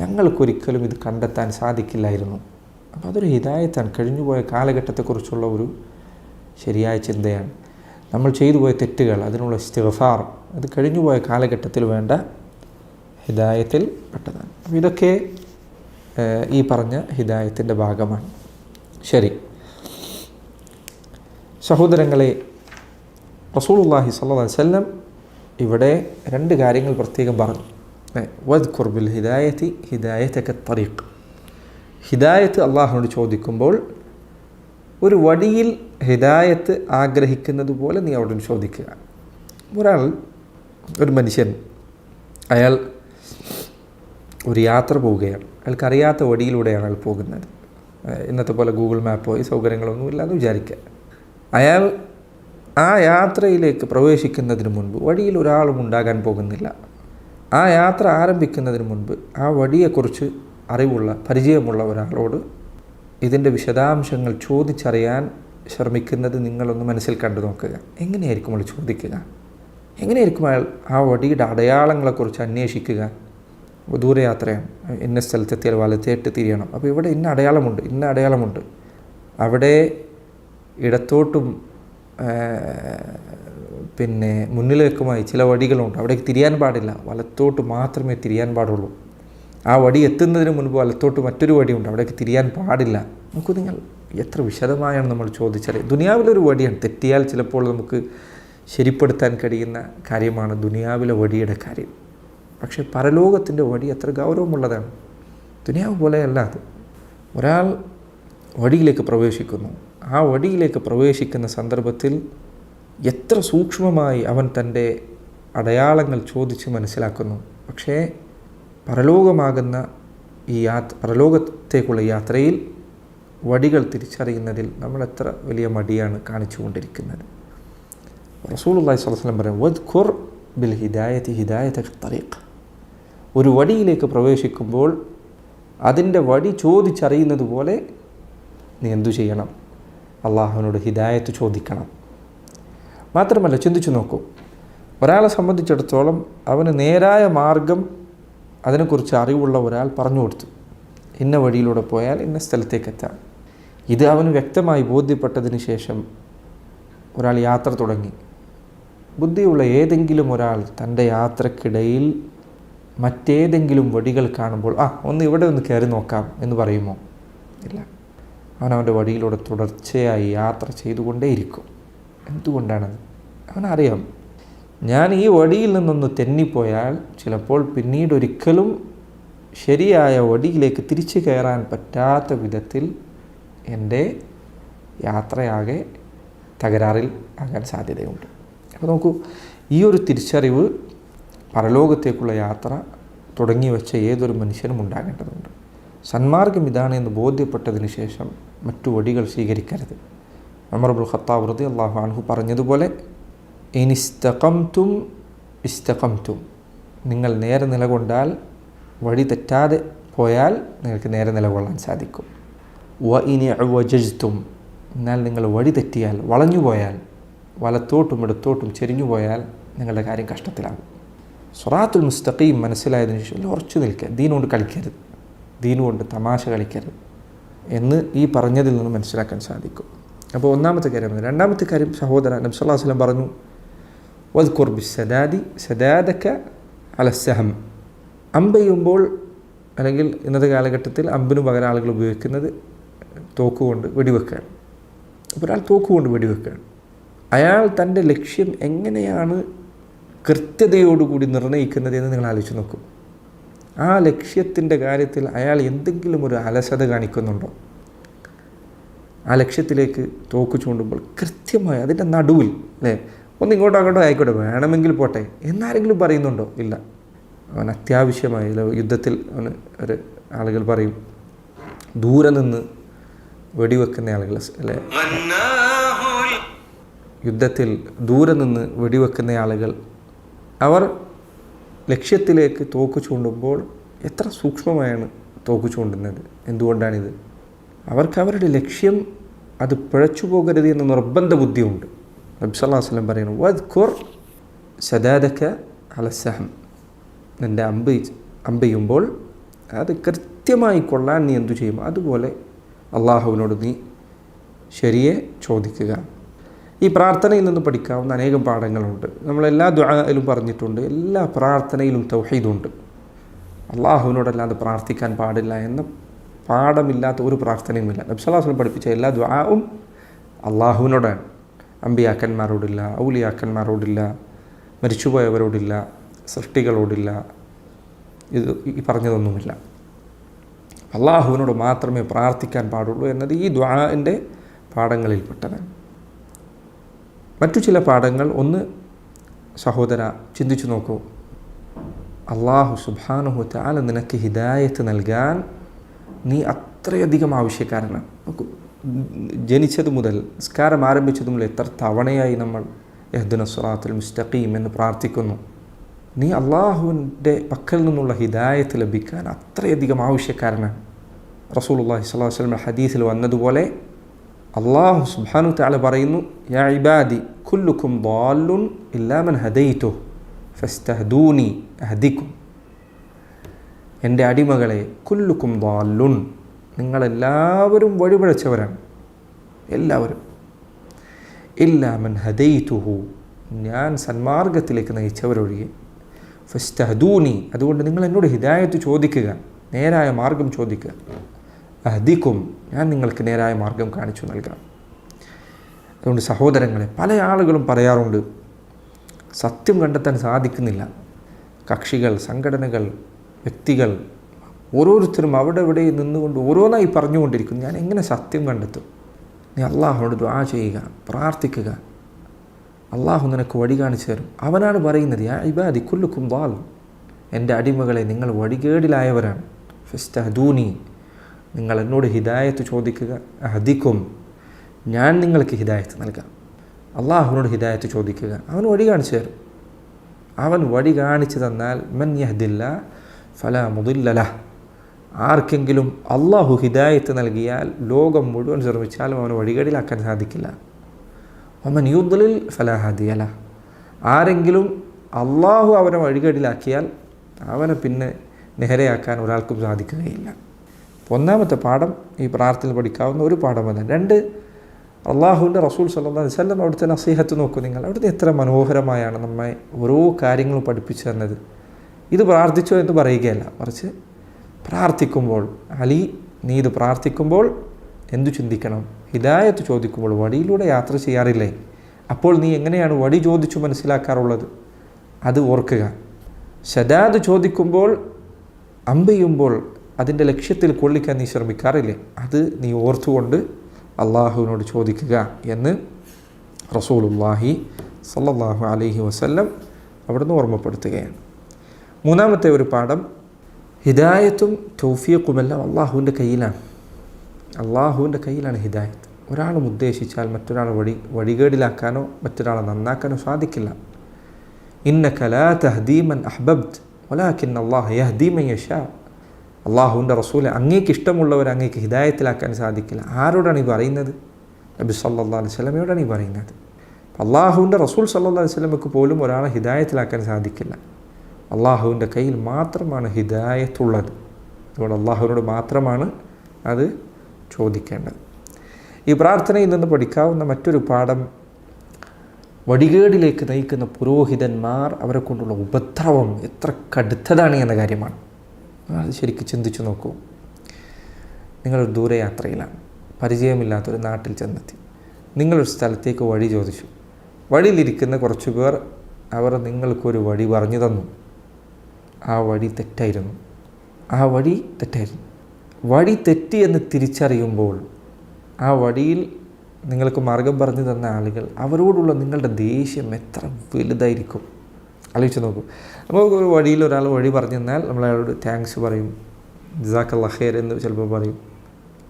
ഞങ്ങൾക്കൊരിക്കലും ഇത് കണ്ടെത്താൻ സാധിക്കില്ലായിരുന്നു. അപ്പോൾ അതൊരു ഹിതായത്താണ് കഴിഞ്ഞുപോയ കാലഘട്ടത്തെക്കുറിച്ചുള്ള ഒരു ശരിയായ ചിന്തയാണ്. നമ്മൾ ചെയ്തു പോയ തെറ്റുകൾ അതിനുള്ള ഇസ്തിഗ്ഫാർ അത് കഴിഞ്ഞുപോയ കാലഘട്ടത്തിൽ വേണ്ട ഹിദായത്തിൽ പെട്ടതാണ്. ഇതൊക്കെ ഈ പറഞ്ഞ ഹിദായത്തിന്റെ ഭാഗമാണ്. ശരി. സഹോദരങ്ങളെ റസൂലുള്ളാഹി സ്വല്ലല്ലാഹി അലൈഹി വസല്ലം ഇവിടെ രണ്ട് കാര്യങ്ങൾ പ്രത്യേകം പറഞ്ഞു. വദ് ബിൽ ഹിദായത്തി ഹിദായത്തൊക്കെ തറീഖ് ഹിദായത്ത് അള്ളാഹുനോട് ചോദിക്കുമ്പോൾ ഒരു വടിയിൽ ഹിദായത്ത് ആഗ്രഹിക്കുന്നത് പോലെ നീ അവിടെ ചോദിക്കുക. ഒരാൾ ഒരു മനുഷ്യൻ അയാൾ ഒരു യാത്ര പോവുകയാണ്. അയാൾക്ക് അറിയാത്ത വഴിയിലൂടെയാണ് അയാൾ പോകുന്നത്. ഇന്നത്തെ പോലെ ഗൂഗിൾ മാപ്പോ ഈ സൗകര്യങ്ങളൊന്നും ഇല്ലാന്ന് വിചാരിക്കുക. അയാൾ ആ യാത്രയിലേക്ക് പ്രവേശിക്കുന്നതിന് മുൻപ് വഴിയിൽ ഒരാളും ഉണ്ടാകാൻ പോകുന്നില്ല. ആ യാത്ര ആരംഭിക്കുന്നതിന് മുൻപ് ആ വഴിയെക്കുറിച്ച് അറിവുള്ള പരിചയമുള്ള ഒരാളോട് ഇതിന്റെ വിശദാംശങ്ങൾ ചോദിച്ചറിയാൻ ശ്രമിക്കുന്നത് നിങ്ങളൊന്ന് മനസ്സിൽ കണ്ടു നോക്കുക. എങ്ങനെയായിരിക്കും അവൾ ചോദിക്കുക? എങ്ങനെയായിരിക്കും അയാൾ ആ വടിയുടെ അടയാളങ്ങളെക്കുറിച്ച് അന്വേഷിക്കുക? ദൂരയാത്രയാണ്. ഇന്ന സ്ഥലത്തെത്തിയാൽ വലത്തേട്ട് തിരിയണം. അപ്പോൾ ഇവിടെ ഇന്ന അടയാളമുണ്ട് ഇന്ന അടയാളമുണ്ട്. അവിടെ ഇടത്തോട്ടും പിന്നെ മുന്നിലേക്കുമായി ചില വടികളുണ്ട്. അവിടേക്ക് തിരിയാൻ പാടില്ല. വലത്തോട്ട് മാത്രമേ തിരിയാൻ പാടുള്ളൂ. ആ വടി എത്തുന്നതിന് മുൻപ് വലത്തോട്ട് മറ്റൊരു വടിയുണ്ട്. അവിടേക്ക് തിരിയാൻ പാടില്ല. നമുക്ക് നിങ്ങൾ എത്ര വിശദമായാണ് നമ്മൾ ചോദിച്ചാൽ ദുനിയാവിലൊരു വടിയാണ്. തെറ്റിയാൽ ചിലപ്പോൾ നമുക്ക് ശരിപ്പെടുത്താൻ കഴിയുന്ന കാര്യമാണ് ദുനിയാവിലെ വടിയുടെ കാര്യം. പക്ഷേ പരലോകത്തിന്റെ വടി എത്ര ഗൗരവമുള്ളതാണ്. ദുനിയാവ് പോലെയല്ല അത്. ഒരാൾ വടിയിലേക്ക് പ്രവേശിക്കുന്നു. ആ വടിയിലേക്ക് പ്രവേശിക്കുന്ന സന്ദർഭത്തിൽ എത്ര സൂക്ഷ്മമായി അവൻ തന്റെ അടയാളങ്ങൾ ചോദിച്ച് മനസ്സിലാക്കുന്നു. പക്ഷേ പരലോകമാകുന്ന ഈ യാത്ര പരലോകത്തേക്കുള്ള യാത്രയിൽ വടികൾ തിരിച്ചറിയുന്നതിൽ നമ്മൾ എത്ര വലിയ മടിയാണ് കാണിച്ചുകൊണ്ടിരിക്കുന്നത്. സ്വല്ലല്ലാഹു അലൈഹി വസല്ലം പറയും വദ് ഖുർ ബിൽ ഹിദായത്തി ഹിദായത്ത തറീഖ് ഒരു വടിയിലേക്ക് പ്രവേശിക്കുമ്പോൾ അതിന്റെ വടി ചോദിച്ചറിയുന്നത് പോലെ നീ എന്തു ചെയ്യണം? അള്ളാഹുവിനോട് ഹിദായത്ത് ചോദിക്കണം. മാത്രമല്ല ചിന്തിച്ചു നോക്കൂ. ഒരാളെ സംബന്ധിച്ചിടത്തോളം അവന് നേരായ മാർഗം അതിനെക്കുറിച്ച് അറിവുള്ള ഒരാൾ പറഞ്ഞു കൊടുത്തു. ഇന്ന വഴിയിലൂടെ പോയാൽ ഇന്ന സ്ഥലത്തേക്ക് എത്താം. ഇത് അവന് വ്യക്തമായി ബോധ്യപ്പെട്ടതിന് ശേഷം ഒരാൾ യാത്ര തുടങ്ങി. ബുദ്ധിയുള്ള ഏതെങ്കിലും ഒരാൾ തന്റെ യാത്രക്കിടയിൽ മറ്റേതെങ്കിലും വടികൾ കാണുമ്പോൾ ആ ഒന്ന് ഇവിടെ ഒന്ന് കയറി നോക്കാം എന്ന് പറയുമോ? ഇല്ല. അവൻ അവന്റെ വടിയിലൂടെ തുടർച്ചയായി യാത്ര ചെയ്തുകൊണ്ടേയിരിക്കും. എന്തുകൊണ്ടാണത്? അവനറിയാം. ഞാൻ ഈ വടിയിൽ നിന്നൊന്ന് തെന്നിപ്പോയാൽ ചിലപ്പോൾ പിന്നീട് ഒരിക്കലും ശരിയായ വടിയിലേക്ക് തിരിച്ചു കയറാൻ പറ്റാത്ത വിധത്തിൽ എന്റെ യാത്രയാകെ തകരാറിൽ ആകാൻ സാധ്യതയുണ്ട്. അപ്പോൾ നോക്കൂ ഈ ഒരു തിരിച്ചറിവ് പരലോകത്തേക്കുള്ള യാത്ര തുടങ്ങി വെച്ച ഏതൊരു മനുഷ്യനും ഉണ്ടാകേണ്ടതുണ്ട്. സന്മാർഗം ഇതാണ് എന്ന് ബോധ്യപ്പെട്ടതിന് ശേഷം മറ്റു വടികൾ സ്വീകരിക്കരുത്. അമർബുൽ ഖത്താബ് റതി അള്ളാഹു അൻഹു പറഞ്ഞതുപോലെ ഇനിസ്തഖംതും ഇസ്തഖംതും. നിങ്ങൾ നേരെ നിലകൊണ്ടാൽ വഴി തെറ്റാതെ പോയാൽ നിങ്ങൾക്ക് നേരെ നിലകൊള്ളാൻ സാധിക്കും. വ ഇനി വജജ്തും എന്നാൽ നിങ്ങൾ വഴി തെറ്റിയാൽ വളഞ്ഞു പോയാൽ വലത്തോട്ടും ഇടത്തോട്ടും ചെരിഞ്ഞു പോയാൽ നിങ്ങളുടെ കാര്യം കഷ്ടത്തിലാകും. സ്വറാത്തുൽ മുസ്തഖീം മനസ്സിലായതിനു ശേഷം ഉറച്ചു നിൽക്കുക. ദീനുകൊണ്ട് കളിക്കരുത്. ദീനുകൊണ്ട് തമാശ കളിക്കരുത് എന്ന് ഈ പറഞ്ഞതിൽ നിന്ന് മനസ്സിലാക്കാൻ സാധിക്കും. അപ്പോൾ ഒന്നാമത്തെ കാര്യം രണ്ടാമത്തെ കാര്യം സഹോദര നബ്സല്ലാ വസ്ലം പറഞ്ഞു വദ്കുർ ബി സദാദി സദാദക്ക അലസഹം അമ്പെയ്യുമ്പോൾ അല്ലെങ്കിൽ ഇന്നത്തെ കാലഘട്ടത്തിൽ അമ്പിന് പകരം ആളുകൾ ഉപയോഗിക്കുന്നത് തോക്കുകൊണ്ട് വെടിവെക്കുകയാണ്. അപ്പോൾ ഒരാൾ തോക്കുകൊണ്ട് വെടിവെക്കുകയാണ്. അയാൾ തന്റെ ലക്ഷ്യം എങ്ങനെയാണ് കൃത്യതയോടുകൂടി നിർണയിക്കുന്നത് എന്ന് നിങ്ങൾ ആലോചിച്ച് നോക്കും. ആ ലക്ഷ്യത്തിന്റെ കാര്യത്തിൽ അയാൾ എന്തെങ്കിലും ഒരു അലസത കാണിക്കുന്നുണ്ടോ? ആ ലക്ഷ്യത്തിലേക്ക് തോക്ക് ചൂണ്ടുമ്പോൾ കൃത്യമായി അതിന്റെ നടുവിൽ അല്ലേ? ഒന്ന് ഇങ്ങോട്ടോ അങ്ങോട്ടോ ആയിക്കോട്ടെ വേണമെങ്കിൽ പോട്ടെ എന്നാരെങ്കിലും പറയുന്നുണ്ടോ? ഇല്ല. അവൻ അത്യാവശ്യമായി യുദ്ധത്തിൽ അവന് ഒരു ആളുകൾ പറയും ദൂരെ നിന്ന് വെടിവെക്കുന്ന ആളുകൾ അല്ലേ? യുദ്ധത്തിൽ ദൂരെ നിന്ന് വെടിവെക്കുന്ന ആളുകൾ അവർ ലക്ഷ്യത്തിലേക്ക് തോക്ക് ചൂണ്ടുമ്പോൾ എത്ര സൂക്ഷ്മമായാണ് തോക്ക് ചൂണ്ടുന്നത്? എന്തുകൊണ്ടാണിത്? അവർക്ക് അവരുടെ ലക്ഷ്യം അത് പിഴച്ചു പോകരുത് എന്ന നിർബന്ധ ബുദ്ധിയുണ്ട്. നബ്സല്ലാ വസ്ലം പറയുന്നു വദ് ഖുർ സദാദക്ക അലസഹം നിന്റെ അമ്പ് അമ്പെയ്യുമ്പോൾ അത് കൃത്യമായി കൊള്ളാൻ നീ എന്തു ചെയ്യും? അതുപോലെ അള്ളാഹുവിനോട് നീ ശരിയെ ചോദിക്കുക. ഈ പ്രാർത്ഥനയിൽ നിന്ന് പഠിക്കാവുന്ന അനേകം പാഠങ്ങളുണ്ട്. നമ്മൾ എല്ലാ പറഞ്ഞിട്ടുണ്ട്. എല്ലാ പ്രാർത്ഥനയിലും തൗഹീദുണ്ട്. അള്ളാഹുവിനോടല്ലാതെ പ്രാർത്ഥിക്കാൻ പാടില്ല എന്ന പാഠമില്ലാത്ത ഒരു പ്രാർത്ഥനയുമില്ല. നബ്സലാസ്ലം പഠിപ്പിച്ച എല്ലാ ദ്വാവും അള്ളാഹുവിനോടാണ്. അമ്പിയാക്കന്മാരോടില്ല ഔലിയാക്കന്മാരോടില്ല മരിച്ചുപോയവരോടില്ല സൃഷ്ടികളോടില്ല. ഇത് ഈ പറഞ്ഞതൊന്നുമില്ല. അള്ളാഹുവിനോട് മാത്രമേ പ്രാർത്ഥിക്കാൻ പാടുള്ളൂ എന്നത് ഈ ദ്വാന്റെ പാഠങ്ങളിൽപ്പെട്ടതാണ്. മറ്റു ചില പാഠങ്ങൾ ഒന്ന് സഹോദര ചിന്തിച്ചു നോക്കൂ. അള്ളാഹു സുബാനുഹു താല നിനക്ക് ഹിദായത്ത് നൽകാൻ നീ അത്രയധികം ആവശ്യക്കാരനാണ്. നോക്കൂ ജനിച്ചത് മുതൽ നിസ്കാരം ആരംഭിച്ചത് മുതൽ എത്ര തവണയായി നമ്മൾ എഹ്ദുന സുറാത്തുൽ മുസ്തഖീം എന്ന് പ്രാർത്ഥിക്കുന്നു. നീ അള്ളാഹുവിന്റെ പക്കൽ നിന്നുള്ള ഹിദായത്ത് ലഭിക്കാൻ അത്രയധികം ആവശ്യക്കാരനാണ്. റസൂൽ അള്ളാഹി സ്വലാഹു വസ്ലം ഹദീസിൽ വന്നതുപോലെ അള്ളാഹു സുബാനു താല പറയുന്നു യാ ഇബാദി കുല്ലുക്കും ദാലുൻ ഇല്ലാമൻ ഹദയിറ്റോ ഫസ്തഹദൂനി ഹദിക്കും എന്റെ അടിമകളെ കുല്ലുക്കും ദാലുൻ നിങ്ങളെല്ലാവരും വഴിപഴച്ചവരാണ്. എല്ലാവരും. ഇല്ലാമൻ ഹദയിത്തുഹു ഞാൻ സന്മാർഗത്തിലേക്ക് നയിച്ചവരൊഴികെ. ഫസ്തഹദൂനി അതുകൊണ്ട് നിങ്ങൾ എന്നോട് ഹിദായത്ത് ചോദിക്കുക നേരായ മാർഗം ചോദിക്കുക. അധിക്കും ഞാൻ നിങ്ങൾക്ക് നേരായ മാർഗം കാണിച്ചു നൽകാം. അതുകൊണ്ട് സഹോദരങ്ങളെ പല ആളുകളും പറയാറുണ്ട് സത്യം കണ്ടെത്താൻ സാധിക്കുന്നില്ല. കക്ഷികൾ സംഘടനകൾ വ്യക്തികൾ ഓരോരുത്തരും അവിടെ ഇവിടെ നിന്നുകൊണ്ട് ഓരോന്നായി പറഞ്ഞുകൊണ്ടിരിക്കുന്നു. ഞാൻ എങ്ങനെ സത്യം കണ്ടെത്തും? നീ അള്ളാഹുനോട് ദ്വാ ചെയ്യുക പ്രാർത്ഥിക്കുക. അള്ളാഹു നിനക്ക് വഴി കാണിച്ചു തരും. അവനാണ് പറയുന്നത് ആ ഇബാദി കുല്ലുക്കും വാൽ എന്റെ അടിമകളെ നിങ്ങൾ വഴികേടിലായവരാണ്. ഫിസ്റ്റഹദൂനി നിങ്ങൾ എന്നോട് ഹിദായത്ത് ചോദിക്കുക. അധികം ഞാൻ നിങ്ങൾക്ക് ഹിദായത്ത് നൽകാം. അള്ളാഹുവിനോട് ഹിദായത്ത് ചോദിക്കുക. അവൻ വഴി കാണിച്ചു തരും. അവൻ വഴി കാണിച്ചു തന്നാൽ മൻ യഹ്ദില്ല ഫല മുതില്ലല ആർക്കെങ്കിലും അള്ളാഹു ഹിദായത്ത് നൽകിയാൽ ലോകം മുഴുവൻ ശ്രമിച്ചാലും അവന് വഴികേടിലാക്കാൻ സാധിക്കില്ല. ഒമൻ യുദ്ധലിൽ ഫലാഹദിയല ആരെങ്കിലും അള്ളാഹു അവനെ വഴികേടിലാക്കിയാൽ അവനെ പിന്നെ നേരെയാക്കാൻ ഒരാൾക്കും സാധിക്കുകയില്ല. ഒന്നാമത്തെ പാഠം ഈ പ്രാർത്ഥന പഠിക്കാവുന്ന ഒരു പാഠം തന്നെ രണ്ട് അള്ളാഹുവിന്റെ റസൂൽ സല്ലാ വല്ലം അവിടുത്തെ നസീഹത്ത് നോക്കൂ നിങ്ങൾ. അവിടുത്തെ എത്ര മനോഹരമായാണ് നമ്മെ ഓരോ കാര്യങ്ങളും പഠിപ്പിച്ചു തന്നത്. ഇത് പ്രാർത്ഥിച്ചോ എന്ന് പറയുകയല്ല. മറിച്ച് പ്രാർത്ഥിക്കുമ്പോൾ അലി നീ ഇത് പ്രാർത്ഥിക്കുമ്പോൾ എന്തു ചിന്തിക്കണം? ഹിദായത്ത് ചോദിക്കുമ്പോൾ വടിയിലൂടെ യാത്ര ചെയ്യാറില്ലേ? അപ്പോൾ നീ എങ്ങനെയാണ് വടി ചോദിച്ചു മനസ്സിലാക്കാറുള്ളത്? അത് ഓർക്കുക. ശദാദ് ചോദിക്കുമ്പോൾ അമ്പെയ്യുമ്പോൾ അതിന്റെ ലക്ഷ്യത്തിൽ കൊള്ളിക്കാൻ നീ ശ്രമിക്കാറില്ലേ? അത് നീ ഓർത്തുകൊണ്ട് അള്ളാഹുവിനോട് ചോദിക്കുക എന്ന് റസൂലുല്ലാഹി സല്ലാഹു അലൈഹി വസല്ലം അവിടുന്ന് ഓർമ്മപ്പെടുത്തുകയാണ്. മൂന്നാമത്തെ ഒരു പാഠം ഹിദായത്തും തൗഫീഖുമെല്ലാം അള്ളാഹുവിന്റെ കയ്യിലാണ്. അള്ളാഹുവിന്റെ കയ്യിലാണ് ഹിദായത്ത്. ഒരാളും ഉദ്ദേശിച്ചാൽ മറ്റൊരാളെ വഴി വഴികേടിലാക്കാനോ മറ്റൊരാളെ നന്നാക്കാനോ സാധിക്കില്ല. ഇന്ന കലാ തഹദീമൻ അഹബബ്ദ് ഒലാക്കിൻ അള്ളാഹ് യഹദീമൻ യഷാ അള്ളാഹുവിന്റെ റസൂലെ അങ്ങേക്ക് ഇഷ്ടമുള്ളവർ അങ്ങേക്ക് ഹിദായത്തിലാക്കാൻ സാധിക്കില്ല. ആരോടാണ് ഈ പറയുന്നത്? നബി സല്ലാ അലൈഹി സ്വലമയോടാണ് ഈ പറയുന്നത്. അള്ളാഹുവിന്റെ റസൂൽ സല്ലാ അലൈഹി സ്വലമക്ക് പോലും ഒരാളെ ഹിദായത്തിലാക്കാൻ സാധിക്കില്ല. അള്ളാഹുവിന്റെ കയ്യിൽ മാത്രമാണ് ഹിദായത്തുള്ളത്. അതുകൊണ്ട് അള്ളാഹുവിനോട് മാത്രമാണ് അത് ചോദിക്കേണ്ടത്. ഈ പ്രാർത്ഥനയിൽ നിന്ന് പഠിക്കാവുന്ന മറ്റൊരു പാഠം വടികേടിലേക്ക് നയിക്കുന്ന പുരോഹിതന്മാർ അവരെ കൊണ്ടുള്ള ഉപദ്രവം എത്ര കടുത്തതാണ് എന്ന കാര്യമാണ്. അത് ശരിക്കും ചിന്തിച്ചു നോക്കൂ. നിങ്ങൾ ദൂരയാത്രയിലാണ്. പരിചയമില്ലാത്തൊരു നാട്ടിൽ ചെന്നെത്തി. നിങ്ങളൊരു സ്ഥലത്തേക്ക് വഴി ചോദിച്ചു. വഴിയിലിരിക്കുന്ന കുറച്ച് പേർ അവർ നിങ്ങൾക്കൊരു വഴി പറഞ്ഞു തന്നു. ആ വഴി തെറ്റായിരുന്നു. ആ വഴി തെറ്റായിരുന്നു. വഴി തെറ്റി എന്ന് തിരിച്ചറിയുമ്പോൾ ആ വഴിയിൽ നിങ്ങൾക്ക് മാർഗം പറഞ്ഞു തന്ന ആളുകൾ അവരോടുള്ള നിങ്ങളുടെ ദേഷ്യം എത്ര വലുതായിരിക്കും. ആലോചിച്ച് നോക്കും. അപ്പോൾ ഒരു വഴിയിൽ ഒരാൾ വഴി പറഞ്ഞു തന്നാൽ നമ്മൾ അയാളോട് താങ്ക്സ് പറയും ഖേർ എന്ന് ചിലപ്പോൾ പറയും.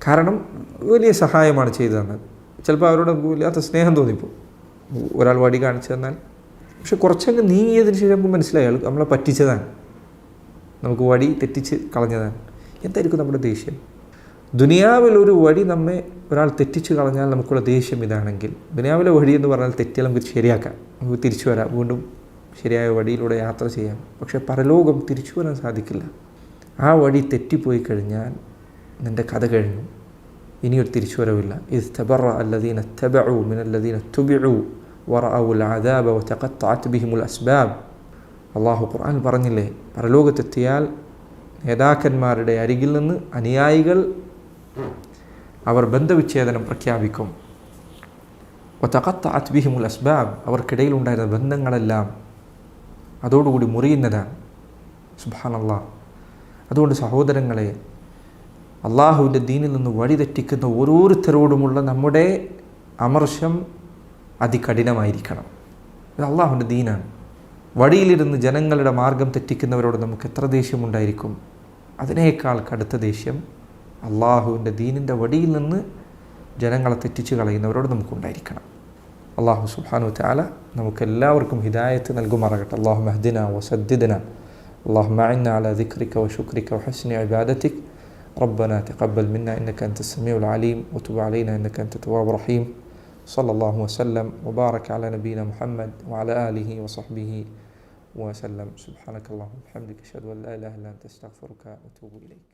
കാരണം വലിയ സഹായമാണ് ചെയ്തു തന്നത് ചിലപ്പോൾ അവരോട് ഇല്ലാത്ത സ്നേഹം തോന്നിപ്പോൾ ഒരാൾ വഴി കാണിച്ചു തന്നാൽ. പക്ഷെ കുറച്ചങ്ങ് നീങ്ങിയതിന് ശേഷം നമുക്ക് മനസ്സിലായി അയാൾ നമ്മളെ പറ്റിച്ചതാണ്. നമുക്ക് വഴി തെറ്റിച്ച് കളഞ്ഞതാണ്. എന്തായിരിക്കും നമ്മുടെ ദേഷ്യം? ദുനിയാവിൽ ഒരു വഴി നമ്മെ ഒരാൾ തെറ്റിച്ച് കളഞ്ഞാൽ നമുക്കുള്ള ദേഷ്യം ഇതാണെങ്കിൽ. ദുനിയാവിലെ വഴി എന്ന് പറഞ്ഞാൽ തെറ്റിയാൽ നമുക്ക് ശരിയാക്കാം. നമുക്ക് തിരിച്ചു വരാം. വീണ്ടും ശരിയായ വഴിയിലൂടെ യാത്ര ചെയ്യാം. പക്ഷെ പരലോകം തിരിച്ചു വരാൻ സാധിക്കില്ല. ആ വഴി തെറ്റിപ്പോയി കഴിഞ്ഞാൽ നിന്റെ കഥ കഴിഞ്ഞു. ഇനിയൊരു തിരിച്ചുവരവില്ല. ഇത് തബറ അല്ലദീന തബഉ മിൻ അല്ലദീന തുബിഉ ഔൽ അദാബ വതഖത്തഅത് ബിഹിമുൽ അസ്ബാബ്. അള്ളാഹു ഖുർആൻ പറഞ്ഞില്ലേ പരലോകത്തെത്തിയാൽ നേതാക്കന്മാരുടെ അരികിൽ നിന്ന് അനുയായികൾ അവർ ബന്ധവിച്ഛേദനം പ്രഖ്യാപിക്കും. ഒത്തകത്ത ബിഹിമുൽ അസ്ബാബ് അവർക്കിടയിലുണ്ടായിരുന്ന ബന്ധങ്ങളെല്ലാം അതോടുകൂടി മുറിയുന്നതാണ്. സുബാനല്ലാ അതുകൊണ്ട് സഹോദരങ്ങളെ അള്ളാഹുവിന്റെ ദീനിൽ നിന്ന് വഴിതെറ്റിക്കുന്ന ഓരോരുത്തരോടുമുള്ള നമ്മുടെ അമർഷം അതികഠിനമായിരിക്കണം. ഇത് അള്ളാഹുവിന്റെ ദീനാണ്. വഴിയിലിരുന്ന് ജനങ്ങളുടെ മാർഗം തെറ്റിക്കുന്നവരോട് നമുക്ക് എത്ര ദേഷ്യമുണ്ടായിരിക്കും? അതിനേക്കാൾ കടുത്ത ദേഷ്യം അള്ളാഹുവിന്റെ ദീനിന്റെ വടിയിൽ നിന്ന് ജനങ്ങളെ തെറ്റിച്ച് കളയുന്നവരോട് നമുക്കുണ്ടായിരിക്കണം. അള്ളാഹു സുബാനു താല നമുക്കെല്ലാവർക്കും ഹിദായത്ത് നൽകുമാറാകട്ടെ അള്ളാഹു മഹദിന വസദ്ദിദന اللهم أعنا على ذكرك وشكرك وحسن عبادتك ربنا تقبل منا إنك أنت السميع العليم وتب علينا إنك أنت التواب الرحيم صلى الله وسلم وبارك على نبينا محمد وعلى آله وصحبه وسلم سبحانك اللهم وبحمدك أشهد أن لا إله إلا أنت أستغفرك وأتوب إليك